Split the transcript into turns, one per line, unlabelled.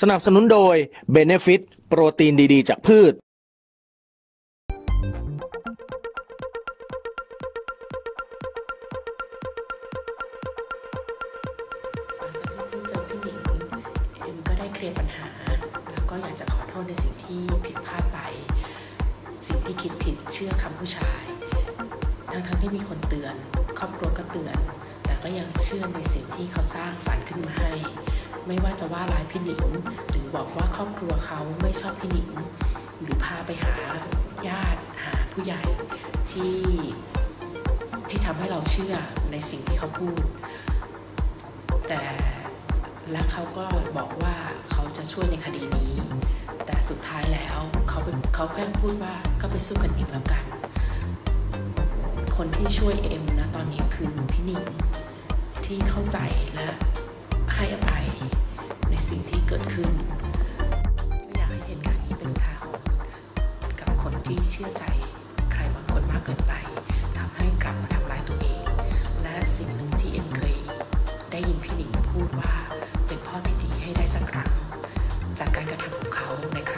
สนับสนุนโดย Benefit โปรตีนดีๆ จากพืช
หลังจากที่เจอพี่หนิงเอ็มก็ได้เคลียร์ปัญหา แล้วก็อยากจะขอโทษในสิ่งที่ผิดพลาดไป สิ่งที่คิดผิดเชื่อคำผู้ชาย ทั้งทั้งๆที่มีคนเตือน ครอบครัวก็เตือน แต่ก็ยังเชื่อในสิ่งที่เขาสร้างฝันขึ้นมาให้ ไม่ว่าจะว่าร้ายพี่หนิง หรือบอกว่าครอบครัวเขาไม่ชอบพี่หนิง หรือพาไปหาญาติหาผู้ใหญ่ที่ที่ทำให้เราเชื่อในสิ่งที่เขาพูด แต่และเขาก็บอกว่าเขาจะช่วยในคดีนี้ แต่สุดท้ายแล้วเขาเป็นเขาแค่พูดว่าก็ไปสู้กันเองแล้วกัน คนที่ช่วยเอ็มนะตอนนี้คือพี่หนิงที่เข้าใจและ เชื่อใจ ใครบางคนมากเกินไปทำให้กลับมาทำร้ายตัวเอง และสิ่งหนึ่งที่เอ็มเคยได้ยินพี่หนิงพูดว่าเป็นพ่อที่ดีให้ได้สักครั้ง จากการกระทำของเขาในครั้ง